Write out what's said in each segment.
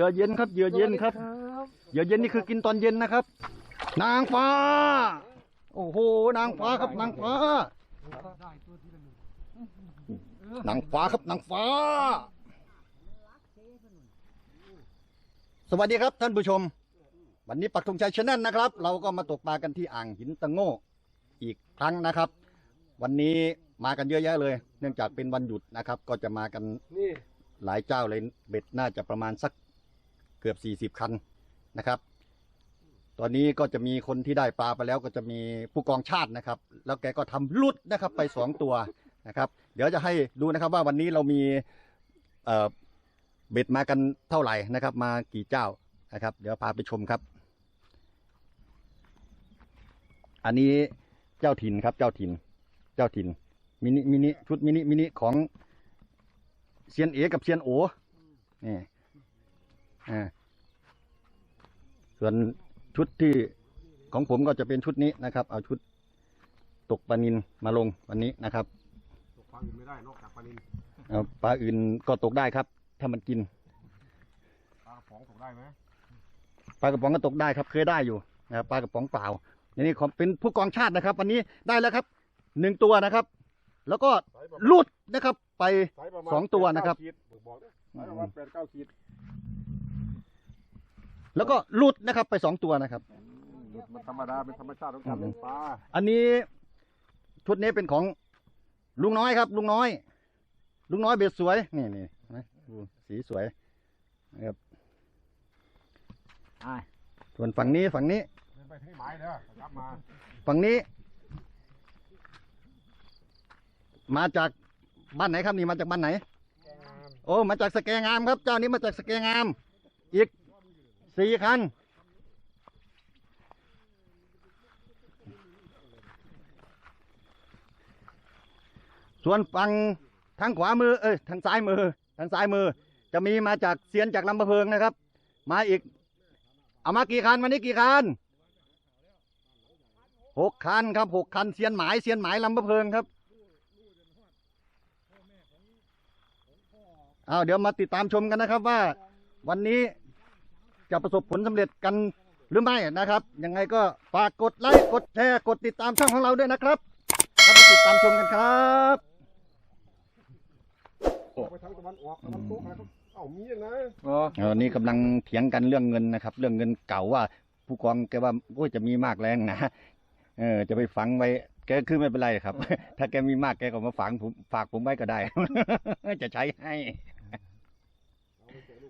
ยื่อเย็นครับเหยื่อเย็นครับเหยื่อเย็นนี่คือกินตอนเย็นนะครับ นางฟ้า โอ้โห นางฟ้าครับนางฟ้า นางฟ้าครับนางฟ้า สวัสดีครับท่านผู้ชม วันนี้ปักธงชัยชแนลนะครับ เราก็มาตกปลากันที่อ่างหินตะโง่อีกครั้งนะครับ วันนี้มากันเยอะแยะเลย เนื่องจากเป็นวันหยุดนะครับ ก็จะมากันนี่หลายเจ้าเลยเบ็ดน่าจะประมาณสัก เกือบสี่สิบคันนะครับ ตอนนี้ก็จะมีคนที่ได้ปลาไปแล้วก็จะมีผู้กองชาตินะครับ แล้วแกก็ทำหลุดนะครับไปสองตัวนะครับ เดี๋ยวจะให้ดูนะครับว่าวันนี้เรามีเเบ็ดมากันเท่าไหร่นะครับ มากี่เจ้านะครับ เดี๋ยวพาไปชมครับ อันนี้เจ้าถิ่นครับ เจ้าถิ่น เจ้าถิ่นมินิมินิชุดมินิมินิของเซียนเอกับเซียนโอนี่อ่า ส่วนชุดที่ของผมก็จะเป็นชุดนี้นะครับ เอาชุดตกปลานินมาลงวันนี้นะครับ ตกปลาอื่นไม่ได้นอกจากปลานินเอาปลาอื่นก็ตกได้ครับ ถ้ามันกินปลากระป๋องตกได้ไหมปลากระป๋องก็ตกได้ครับ เคยได้อยู่นะครับปลากระป๋องเปล่าอันนี้ของเป็นผู้กองชาตินะครับ วันนี้ได้แล้วครับหนึ่งตัวนะครับ แล้วก็ไซส์ประมาณหลุดนะครับ ไปไซส์ประมาณสองตัวนะครับแปดเก้าขีดบอกนะไซส์ประมาณแปดเก้าขีด แล้วก็หลุดนะครับไปสองตัวนะครับมันธรรมดาเป็นธรรมชาติของการเลี้ยงปลาอันนี้ชุดนี้เป็นของลุงน้อยครับ ลุงน้อย ลุงน้อยเบ็ดสวยนี่นี่นะดูสีสวยนะครับส่วนฝั่งนี้ฝั่งนี้ เดินไปที่ไม้เด้อจับมาฝั่งนี้ มาจากบ้านไหนครับนี่มาจากบ้านไหน โอ้มาจากสแกงามครับ เจ้านี้มาจากสแกงาม อีก สี่คัน ส่วนฝั่งทางขวามือ เอ้ยทางซ้ายมือ ทางซ้ายมือ จะมีมาจากเซียนจากลำพะเพิงนะครับ มาอีก เอามากี่คันวันนี้กี่คันหกคันครับหกคันเซียนหมายเซียนหมายลำพะเพิงครับเอาเดี๋ยวมาติดตามชมกันนะครับว่าวันนี้ จะประสบผลสำเร็จกันหรือไม่นะครับ ยังไงก็ฝากกดไลค์กดแชร์กดติดตามช่องของเราด้วยนะครับแล้วมาติดตามชมกันครับไปทางตะวันออกตะวันตกอะไรเขาเอ้ามีอย่างนะเออนี่กำลังเถียงกันเรื่องเงินนะครับ เรื่องเงินเก่าว่า ผู้กองแกว่าโอ้จะมีมากแรงนะเออจะไปฝังไว้แกคือไม่เป็นไรครับ ถ้าแกมีมากแกก็มาฝังผมฝากผมไว้ก็ได้ จะใช้ให้ เอาไปเจอลู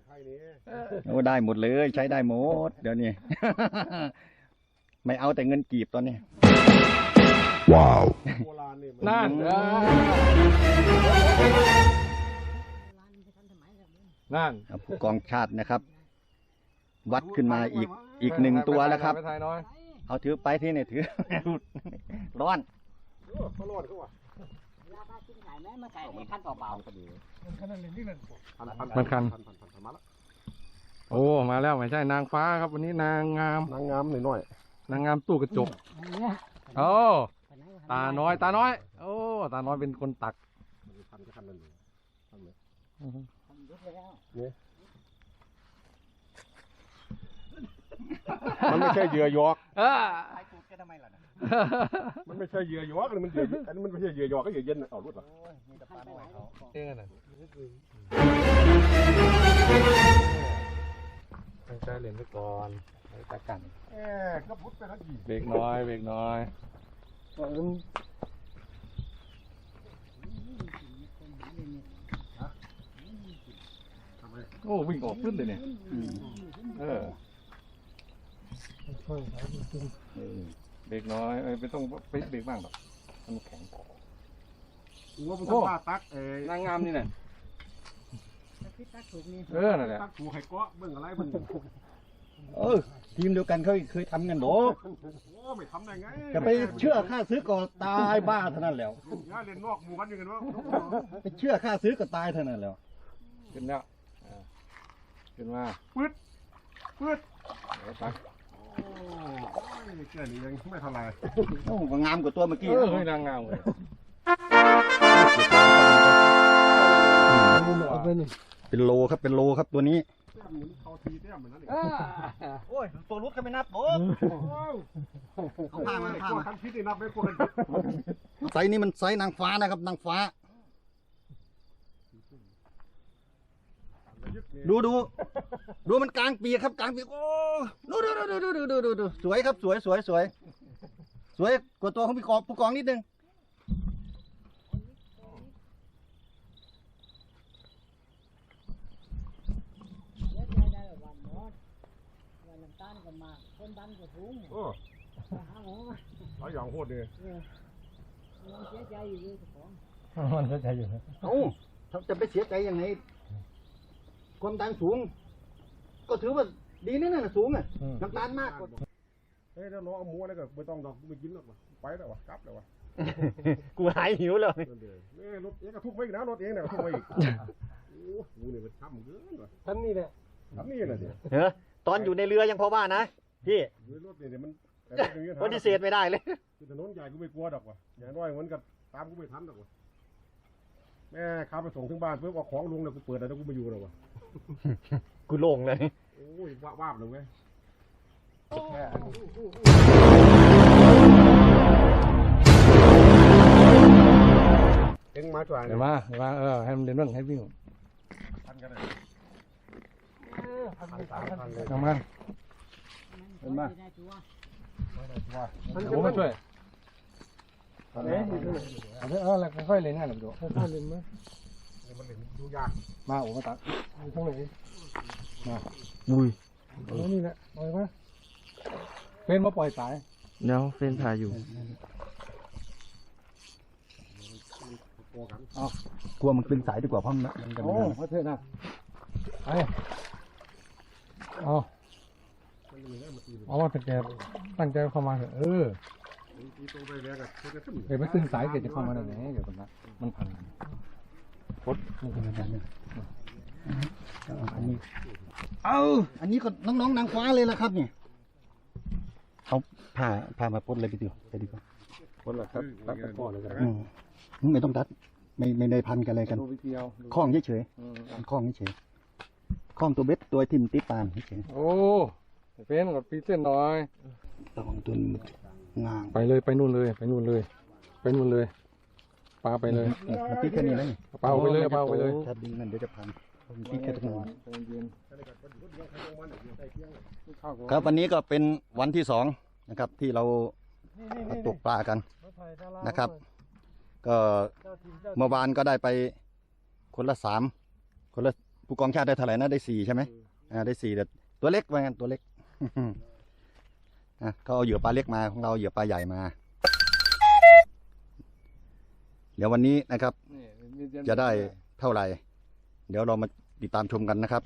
กไผ่นี้ โอ้ได้หมดเลย ใช้ได้หมด เดี๋ยวนี้ ไม่เอาแต่เงินกีบตอนนี้โบราณนี่มันั่นเออนั่นเอาผู้กองชาตินะครับ วัดขึ้นมาอีกอีกหนึ่งตัวแล้วครับไปถ่ายหน้อยเอาถือไปที่นี่ถือร้อนเออเขา รอดเขาว่ะพันพันพันพันพันพันมาแล้วโอ้มาแล้วไม่ใช่นางฟ้าครับ วันนี้นางงามนางงามหน่อยหน่อยนางงามตู้กระจกโอ้ตาน้อย ตาน้อย โอ้ตาน้อยเป็นคนตักพันก็พันนั่นเองพันเลยมันไม่ใช่เหยื่อหยอกเออ มันไม่ใช่เหยื่อหยอกอันนี้มันเหยื่ออันนี้มันไม่ใช่เหยื่อหยอกก็เหยื่อเย็นนะเอารุดเหรอเองน่ะตั้งใจเล่นไปก่อนไปตะกันเอ๊ะก็พุทธไปแล้วกี่เบรกน้อยเบรกน้อยโอ้วิ่งออกขึ้นเลยเนี่ยเออ เบรกน้อยเออไม่ต้องไปเบรกบ้างหรอกมันแข็ง กูว่ามันต้องฆ่าตักเอ้ยนางงามนี่น่ะเออนั่นแหละตักกูให้เกาะเบิ่งอะไรมันเออ ทีมเดียวกันเขาเคยทำกันโหโอ้ไม่ทำได้ไงจะไปเชื่อค่าซื้อก็ตายบ้าเท่านั้นแล้วย่าเรียนนอกหมู่กันอยู่กันวะไปเชื่อค่าซื้อก็ตายเท่านั้นแล้วขึ้นแล้วอ่าขึ้นมาปืดปืดเดี๋ยวไป โอ้ยแค่นี้ยังไม่เท่าไหร่โอ้ก็งามกว่าตัวเมื่อกี้เออเฮ้ยนางงามเลยเป็นโลครับเป็นโลครับตัวนี้แต้มนี่มันเข้าทีแต้มเหมือนนั้นเองโอ้ยตัวรุดก็ไม่นับโอ้เขาพามาพามาคันพิษนี่นับไม่ควรไซส์นี้มันไซส์นางฟ้านะครับ นางฟ้า ดูดูดูมันกลางปีกครับกลางปีกโอ้ดูดูดูดูดูดูดูดูสวยครับสวยสวยสวย สวยกว่าตัวของพี่กองผู้กองนิดนึงเล็กได้ได้วันหมดวันน้ำตาลก็มาคนดันก็สูงโอ้หาหมอมาหลายอย่างโคตรเลยยังเสียใจอยู่เลยเจ้าของมันก็ใจอยู่นะเอ้าถ้าจะไปเสียใจยังไง ความดันสูง ก็ถือว่าดีนั่นน่ะสูงอะน้ำตาลมากกว่า เฮ้ยแล้วน้องเอาหมูอะไรก็ไม่ต้องดอกไม่กินหรอกวะไปแล้ววะกลับแล้ววะกูหายหิวเลยนั่นเด้อนี่รถเองก็ทุกข์ไปอีกนะรถเองเนี่ยก็ทุกข์ไปอีกโอ้กูเนี่ยมันช้ำเกินว่ะท่านนี่แหละช้ำนี่แหละเดี๋ยวเออตอนอยู่ในเรือยังพอว่านะพี่อยู่ในรถเนี่ยเดี๋ยวมันแต่รถอย่างเงี้ยปฏิเสธไม่ได้เลย คือถนนใหญ่กูไม่กลัวดอกว่ะอย่างน้อยมันก็ตามกูไม่ทันดอกว่ะแม่ขับไปส่งถึงบ้านเพื่อเอาของลงเลยกูเปิดอะไรกูไม่อยู่แล้ววะ กูโล่งเลย โอ้ยว้าบวาบเลยเว้ยเอ็งมาจ่ายเดี๋ยวมาเดี๋ยวมาเออให้มันเดินเรื่องให้วิ่งพันกันเลยทำมาเห็นไหมได้ตัวโอ้มาช่วยเอ๊ะเอาเถอะเอาอะไรค่อยๆเลยง่ายหน่อยดูค่อยๆเลยมั้ย มันเป็นดูยากมาโอ้มาตักทั้งไหนอุ้ยโอ้นี่แหละปล่อยมาเป็นมาปล่อยตายเดี๋ยวเฟนถ่ายอยู่พอกันกลัวมันเป็นสายดีกว่าเพราะมันมันจะโอ้ไม่ได้มาเถอะนะไปเอาเอาว่าแต่แกตั้งใจเข้ามาเถอะเออตีตรงไปแรกอะเพื่อนก็ขึ้นเดี๋ยวไม่ขึ้นสายเกิดจะเข้ามาได้ไงเดี๋ยวตรงนั้นมันพัน พดเอ้าอันนี้ก็น้องๆนางฟ้าเลยละครับเนี่เอาผ้าผ้ามาปลดเลยพี่ติวไปดีกว่าคนละครับตัดตะก้อเลยกันไม่ต้องดัด ไม่ไม่ได้พันกันอะไรกันดูวิธีเอาคล้องเฉยๆคล้องเฉยๆคล้องตัวเบ็ดตัวทิมติปานเฉยโอ้เป็นกับปีเส้นน้อยๆระวังตัวนี้มันงางไปเลยไปนู่นเลย ไปนู่นเลย ไปนู่นเลย ปลาไปเลยเนี่ยมันติดแค่นี้เลยเปล่าไปเลยเปล่าไปเลยถ้าดีมันเดี๋ยวจะพันมันติดแค่ตรงนี้ครับวันนี้ก็เป็นวันที่สองนะครับ ที่เรามาตกปลากันนะครับ ก็เมื่อวานก็ได้ไปคนละสามคนละผู้กองชาติได้เท่าไหร่นะได้สี่ใช่ไหมอ่าได้สี่แต่ตัวเล็กว่างั้นตัวเล็กอะเขาเอาเหยื่อปลาเล็กมาของเราเหยื่อปลาใหญ่มา ดี๋ยววันนี้นะครับ จะได้เท่าไหร่ เดี๋ยวเรามาติดตามชมกันนะครับ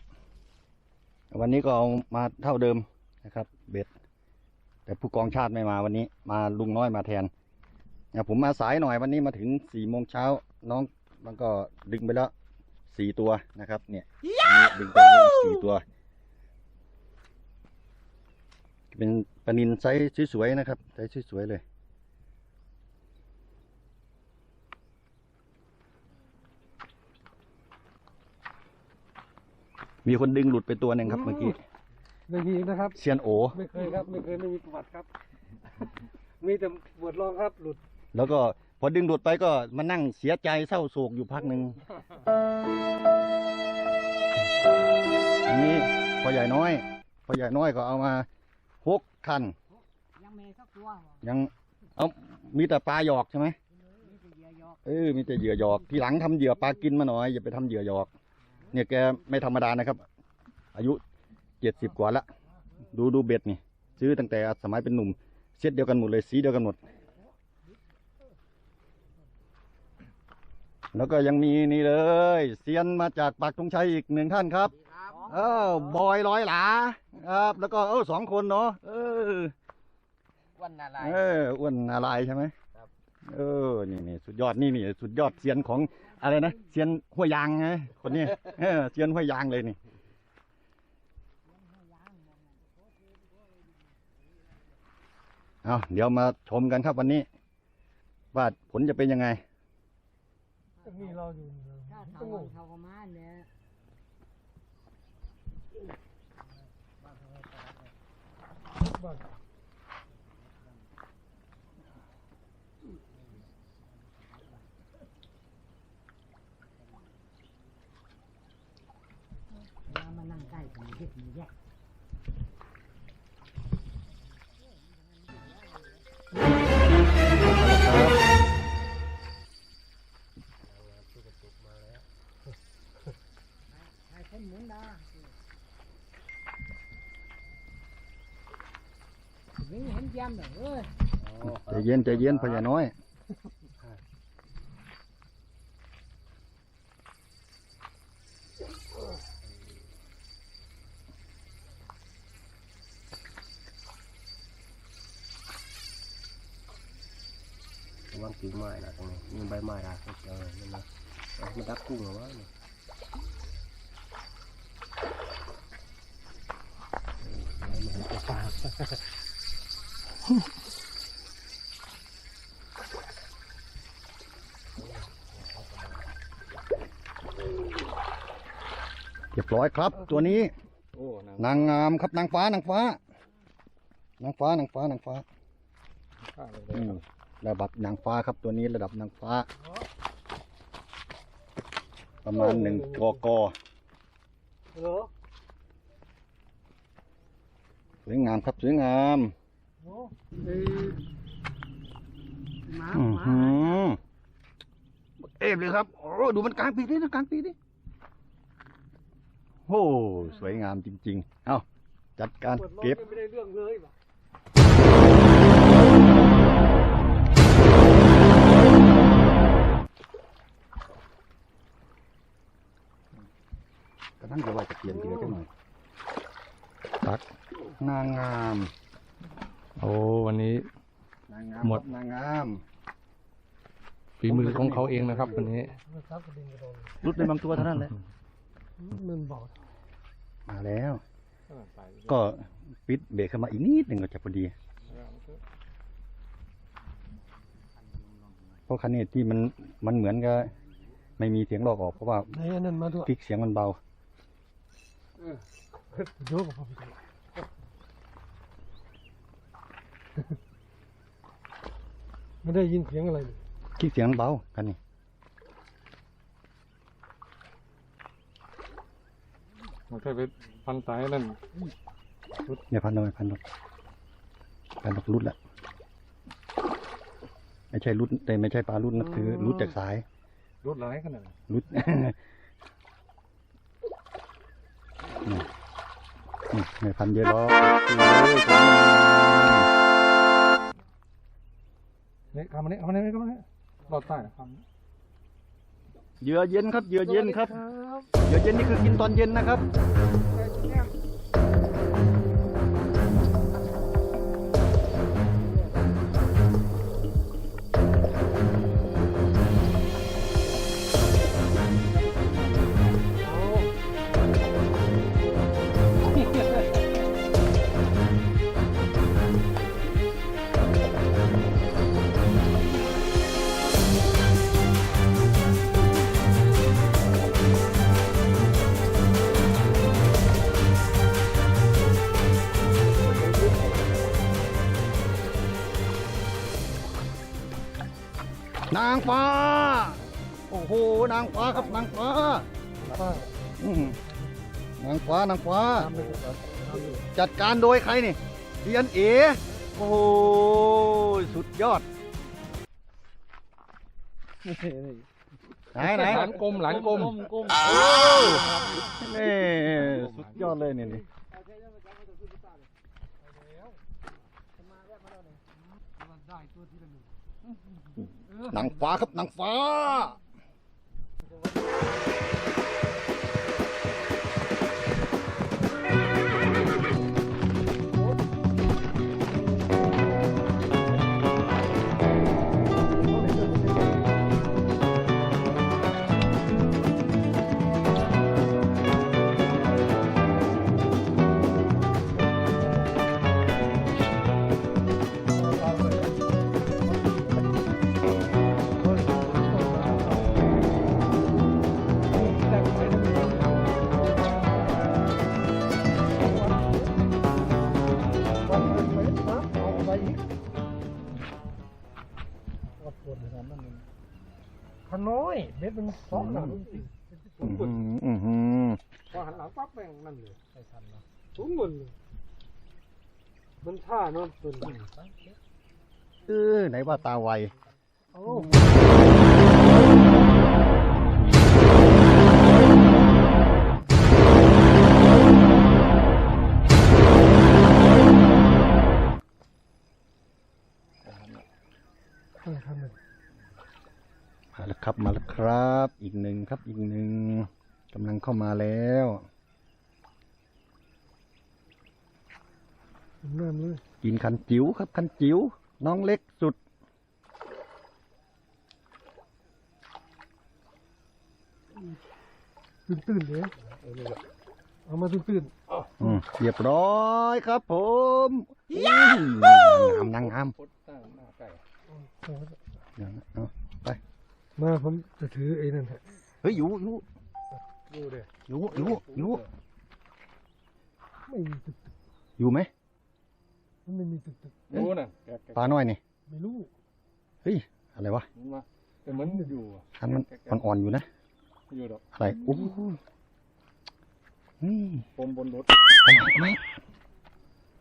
วันนี้ก็เอามาเท่าเดิมนะครับ เบ็ด แต่ผู้กองชาติไม่มาวันนี้ มาลุงน้อยมาแทนนะผมมาสายหน่อยวันนี้มาถึงสี่โมงเช้าน้องมันก็ดึงไปแล้วสี่ตัวนะครับ เนี่ยอันนี้ดึงไปสี่ตัว เป็นปลานินไซส์สวยๆนะครับไซส์สวยๆเลย มีคนดึงหลุดไปตัวหนึ่งครับเมื่อกี้ไม่มีนะครับเซียนโอ ไม่เคยครับ ไม่เคยไม่มีประวัติครับ มีแต่บทลองครับหลุด แล้วก็พอดึงหลุดไปก็มานั่งเสียใจเศร้าโศกอยู่พักหนึ่งอันนี้พอใหญ่น้อยพอใหญ่น้อยก็เอามาหกคัน ยังไม่สักตัวยังเอามีแต่ปลาหยอกใช่ไหมมีแต่เหยื่อหยอกเออมีแต่เหยื่อหยอก ทีหลังทำเหยื่อปลากินมาหน่อยอย่าไปทำเหยื่อหยอก เนี่ยแกไม่ธรรมดานะครับ อายุเจ็ดสิบกว่าละดูดูเบ็ดนี่ ซื้อตั้งแต่สมัยเป็นหนุ่มเซตเดียวกันหมดเลยสีเดียวกันหมด แล้วก็ยังมีนี่เลยเซียนมาจากปากธงชัยอีกหนึ่งท่านครับเออบอยร้อยหลาครับ แล้วก็เออสองคนเนาะเออวันอะไรเอออ้วนอะไรใช่ไหมเออนี่นี่สุดยอดนี่นี่สุดยอดเซียนของ อะไรนะเซียนห้วยยางไงคนนี้เออเซียนห้วยยางเลยนี่เอาเดี๋ยวมาชมกันครับวันนี้ ว่าผลจะเป็นยังไงมีเราอยู่ถ้าทำเขาก็มาเนี่ยแล้วมานั่ งใกล้กันเฮ็ดมันแยกใช่คนหมุนดาวิ่งเห็นแจ่มเลยเอ้ย ใจเย็นใจเย็นพญาน้อย ระวังกิ่งไม้นะตรงนี้มีใบไม้นะเออนั่นนะเอามันดักกุ้งเหรอวะเนี่ยเออมันเห็นแต่ปลา เรียบร้อยครับ ตัวนี้นางงามครับนางฟ้านางฟ้านางฟ้านางฟ้านางฟ้าระดับนางฟ้าครับตัวนี้ระดับนางฟ้า ประมาณหนึ่งกกอ สวยงามครับสวยงามโอ้เอ้หมาอือหมาหือเอฟเลยครับโอ้ดูมันกลางปีกดินะกลางปีกดิโอ้สวยงามจริง ๆ เอาจัดการเก็บไม่ได้เรื่องเลยางงามโอ้วันนี้ นางงามหมด นางงามฝีมือของเขาเองนะครับ วันนี้รุดในบางตัวเท่านั้นแหละมันบอกมาแล้ว ก็ปิดเบรกขึ้นมาอีกนิดหนึ่งก็จะพอดี เพราะคันนี้ที่มันมันเหมือนกับไม่มีเสียงหลอกออกเพราะว่าไหนอันนั้นมาด้วยพลิกเสียงมันเบาเดี๋ยวกับผม ไม่ได้ยินเสียงอะไรเลยพลิกเสียงมันเบาคันนี้มันก็ไปพันสายนั่นเนี่ยพันหน่อยพันหน่อยพันหน่อยรุดละไม่ใช่รุดแต่ไม่ใช่ปลารุดนะคือรุดจากสายรถหลายขนาดนั้นรุดนี่นี่ในพันเดียวล้อโอ้ยสวยงาม เนี่ยทำมันนี้ทำมันนี้ทำมันนี้รอดใต้ทเหยื่อเย็นครับเหยื่อเย็นครับเหยื่อเย็นนี่คือกินตอนเย็นนะครับางฟ้า โอ้โห นางฟ้าครับนางฟ้าอืมนางฟ้านางฟ้า จัดการโดยใครนี่เรียนเอ โอ้โห สุดยอด ไหนไหนหลานกลมหลานกลมนี่สุดยอดเลยเนี่ยนี่น นางฟ้าครับนางฟ้า ขน้อยเบ็ดมันสองหลังอือหืออือหือพอหันหลังปั๊บแม่งนั่นเลยใส่ทันนะสูงหมดเลยมันท่าเนาะตัวนี้เออไหนว่าตาไวโอ้ มาแล้วครับมาแล้วครับ อีกหนึ่งครับอีกหนึ่งกำลังเข้ามาแล้วเริ่มเลยกินคันจิ๋วครับคันจิ๋วน้องเล็กสุด ตื่นตื่นๆเลยเอามาตื่นตื่นอืมเรียบร้อยครับผมยาฮูงามงามพุทธตั้งหน้าไมาผมจะถือไอ้นั่นฮะเฮ้ยอยู่อยู่ดูเลยอยู่อยู่อยู่ไม่มีตึกอยู่ไหมมันไม่มีตึกตึกรู้นะปลาน้อยนี่ไม่รู้เฮ้ยอะไรวะมันมาแต่เหมือนอยู่อะคันมันอ่อนๆอยู่นะอยู่ดอกอะไรโอ้โหนี่ผมบนรถเอาไหม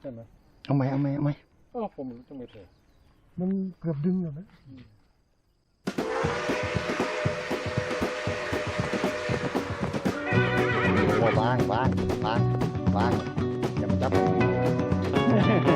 ใช่ไหมเอาไหมเอาไหมเอาไหมเออผมจะไม่เถอะมันเกือบดึงแล้วนะ บ้างบางบางบางอย่ามาจับ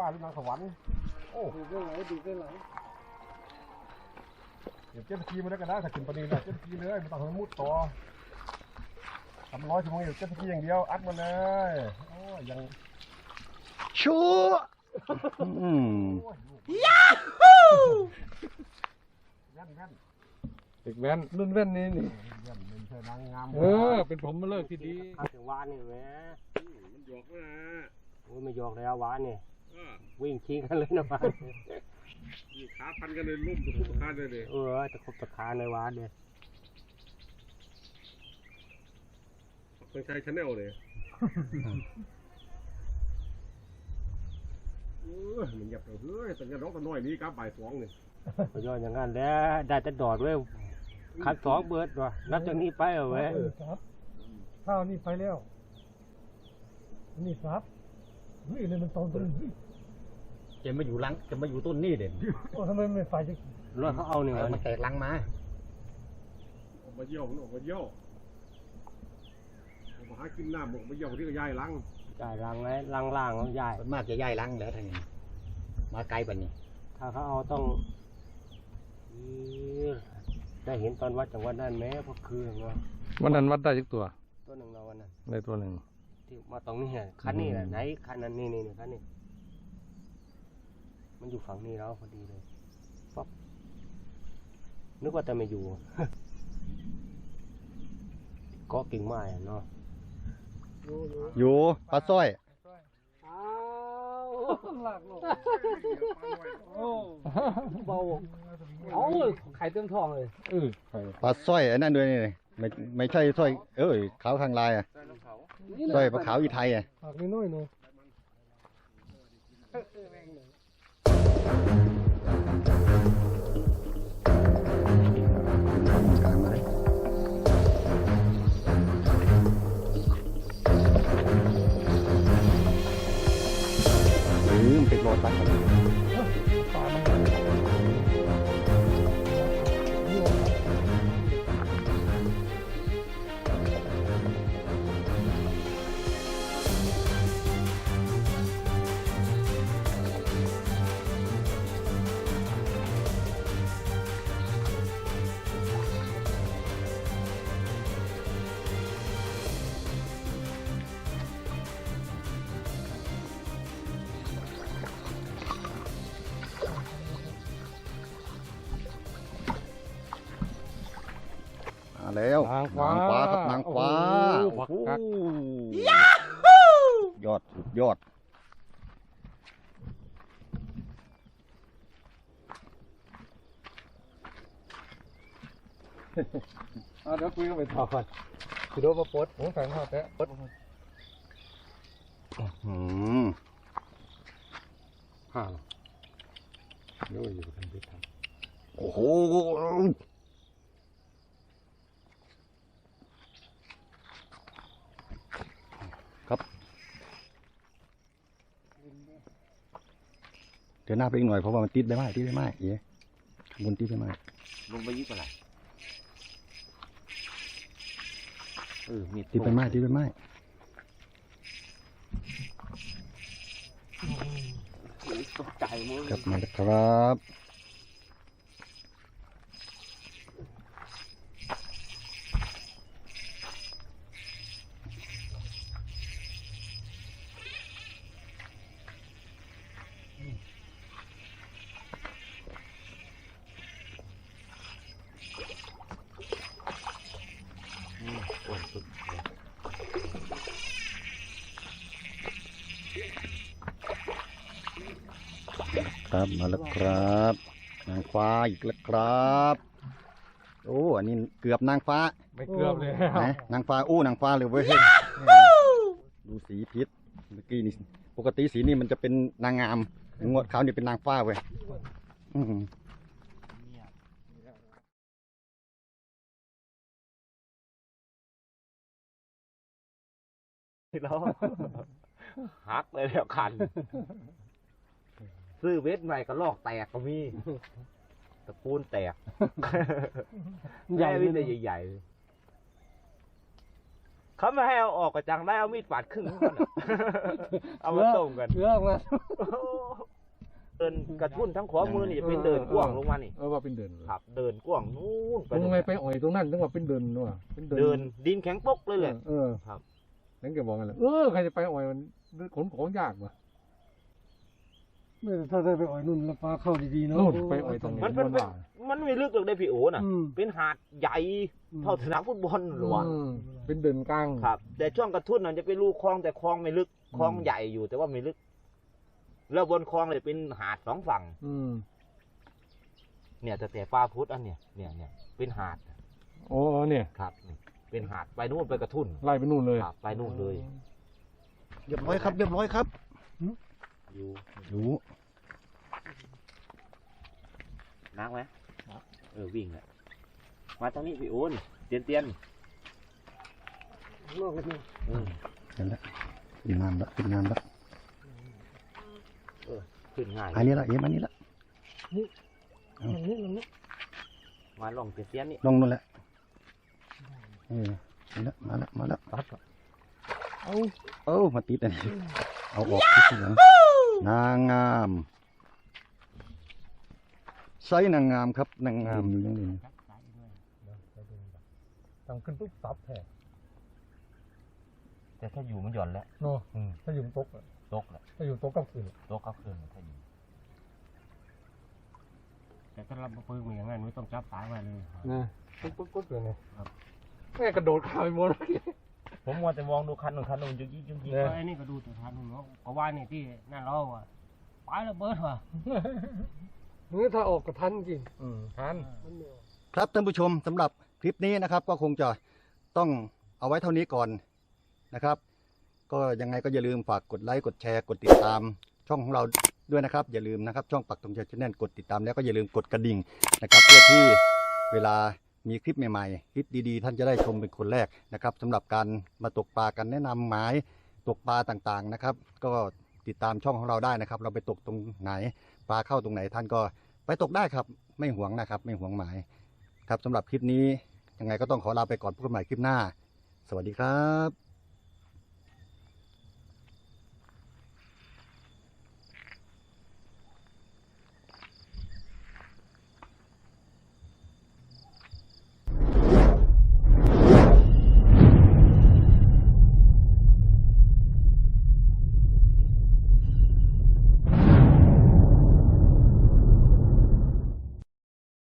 ฟ้าหรือนางสวรรค์โอ้ดูได้ไหลดูได้ไหลเดี๋ยวเจ็ดสกีมาแล้วกันนะถ้าขึ้นปนีนะเจ็ดสกีเลยไม่ต้องให้มุดต่อทำร้อยชั่วโมงอยู่เจ็ดสกีอย่างเดียวอัดมาเลยโอ้ยยังชัวอืมแว่นแว่นเด็กแว้นรุ่นแว้นนี่นี่แว่นเป็นเธอนางงามเออเป็นผมมาเลิกที่ดีข้าวถึงวานนี่แหมมันหยอกนะโอ้ยไม่หยอกแล้ววานนี่ วิ่งชิงกันเลยนะวานขาพันกันเลยลุ่มตุกขาเลยเลยเออตะคบตะคาในวานเนี่ยเป็นใช้ชาแนลเลยเออมันหยับเลยเฮ้ยแต่ยังน้องตัวน้อยนี้ครับบ่ายสองนี่ก็ย้อนอย่างนั้นแหล้วได้แต่ดอดเว้ยคัดสองเบิดว่ะนับจากนี้ไปเอาเว้ยเออครับข้าวนี่ไปแล้วอันนี่ครับเฮ้ยเลยมันตอนต้นเฮ้ย จะมาอยู่หลังจะมาอยู่ต้นนี่เด่นโอ้ทำไมไม่ไฟจะรถเขาเอานี่วะมันแตกหลังมาออกมาเยี่ยวมันออกมาเยี่ยวออกมาหากินน้ำออกมาเยี่ยวที่ก็ย้ายหลังจ่ายรังไว้รังล่างเขาใหญ่ส่วนมากจะย้ายหลังแล้วทางนี้มาไกลกว่านี้ ถ้าเขาเอาต้องอีได้เห็นตอนวัดจังหวัดนั่นไหมพวกคือเนาะวันนั้นวัดได้จักตัว ตัวหนึ่งเราวันนั้นในตัวหนึ่งที่มาตรงนี้น่ะคันนี้น่ะไหนคันนั้นนี่นี่นี่คันนี้ มันอยู่ฝั่งนี้แล้วพอดีเลยป๊อปนึกว่าแต่ไม่อยู่เกาะกิ่งไม้อะเนาะอยู่ปลาสร้อยอ้าวหลักลงโอ้เบาเอาไข่เต็มท้องเลยเออใครปลาสร้อยอันนั้นด้วยนี่ไม่ไม่ใช่สร้อย เอ้ยขาวทางลายอะสร้อยปลาขาวอีไทยอะปากน้อยๆเนาะ ลืมปิดโหลดตั้ง ก่อนแล้วนางฟ้าครับนางฟ้าโอ้โหโอ้โหคักยอดสุดยอด เอาเดี๋ยวคุยกันไปต่อก่อนคือโดนมาปลดผมใส่ข้าวแตะปลดอืมห่างเดี๋ยวอยู่กันไปทโอ้โหครับเดี๋ยวหน้าไปอีกหน่อยเพราะว่ามันติดได้ไหมติดได้ไหมเอ๋บนติดได้ไหมลงไปยิ่งกว่าไรเออมีติดไปไหมติดไปไหมตกใจมึงกลับมาแล้วครับ ครับมาแล้วครับนางฟ้าอีกแล้วครับ โอ้อันนี้เกือบนางฟ้าำไม่เกือบเลยนะนางฟ้าอู้นางฟ้าเลยเว้ยเฮ้ยดูสีพิษเมื่อกี้นี่ปกติสีนี่มันจะเป็นนางงามงวดขาวนี่เป็นนางฟ้าเว้ยอื้อหือแล้วหักเลยแล้วคัน ซื้อเวทใหม่ก็ลอกแตกก็มี ตะปูนแตกใหญ่วิแต่ใหญ่ๆเลยเขาไม่ให้เอาออกกระจังได้เอามีดปาดครึ่งก่อนอะเอามาต้มกันเลือกมาเดินกระทุ่นทั้งขวามือนี่จะเป็นเดินกว้างลงมานี่เออว่าเป็นเดินครับ เดินกว้างนู้นไปมึงไงไปอ่อยตรงนั้นถึงว่าเป็นเดินว่ะเป็นเดินเดินดินแข็งปกเลยแหละเออครับนั่นแกบอกกันเลยเออใครจะไปอ่อยมันขนของยากว่ะ ไม่ถ้าได้ไปอ่อยนุ่นแล้วฟ้าเข้าดีๆเนาะ นู่นไปอ่อยตรงนี้มันเป็นว่ามันไม่ลึกหรอกได้พี่โอน่ะอืม เป็นหาดใหญ่เท่าสนามฟุตบอลหลวงอืมเป็นเดินกลาง ครับ แต่ช่วงกระทุ่นน่ะจะเป็นลูกคลองแต่คลองไม่ลึกคลองใหญ่อยู่ แต่ว่าไม่ลึก แล้วบนคลองเลยเป็นหาดสองฝั่ง อืมเนี่ยแต่แต่ป้าพุทธอันเนี่ยเนี่ยเนี่ยเป็นหาดโอ้เนี่ย ครับนี่เป็นหาดไปนู่นไปกระทุ่นไล่ไปนู่นเลย ครับไปนู่นเลย เรียบร้อยครับเรียบร้อยครับ อยู่รู้นักไหมเออวิ่งแหละมาทางนี้พี่โอนเตียนเตียนนอกกันนี่อืมเห็นแล้วขึ้นน้ำแล้วขึ้นน้ำแล้วขึ้นง่าย อันนี้ละเอ็มอันนี้ละอย่างนี้อย่างนี้มาลองเตียนเตียนนี่ลงนู่นแหละเออมาแล้วมาแล้วมาแล้วตัดอะเอาเอ้ามาติดอันนี้เอาออกที่เสียง นางงามไซส์นางงามครับนางงามอยู่ยังไงทำขึ้นปุ๊บซับแท้แต่ถ้าอยู่มันหย่อนแล้วเนาะอืมถ้าอยู่ตกอะตกแหละถ้าอยู่ตกก็ขึ้นตกก็คืนถ้าอยู่แต่ถ้าเราปืนอย่างนั้นไม่ต้องจับสายไว้เลยนะปุ๊บปุ๊บปุ๊บเลยเนี่ยแม่กระโดดข้ามไปหมดเลย ผมมัวแต่มองดูคันหนึ่งคันหนึ่งจุกยิกจุกยิกเนี่ยไอ้นี่ก็ดูแต่ทันเนาะก็ว่านี่ที่นั่นเราอะไปแล้วเบิร์ดว่ะมือถ้าออกกระทันจริงอืมทันมันเหนียวครับท่านผู้ชมสำหรับคลิปนี้นะครับ ก็คงจะต้องเอาไว้เท่านี้ก่อนนะครับ ก็ยังไงก็อย่าลืมฝากกดไลค์กดแชร์กดติดตาม ช่องของเราด้วยนะครับ อย่าลืมนะครับ ช่องปักตรงชาชแนลกดติดตามแล้วก็อย่าลืมกดกระดิ่งนะครับ เพื่อที่เวลา มีคลิปใหม่ๆ คลิปดีๆ ท่านจะได้ชมเป็นคนแรกนะครับสำหรับการมาตกปลากันแนะนำหมายตกปลาต่างๆนะครับ ก็ติดตามช่องของเราได้นะครับ เราไปตกตรงไหนปลาเข้าตรงไหนท่านก็ไปตกได้ครับ ไม่หวงนะครับ ไม่หวงหมาย ครับสำหรับคลิปนี้ยังไงก็ต้องขอลาไปก่อนพบกันใหม่คลิปหน้า สวัสดีครับ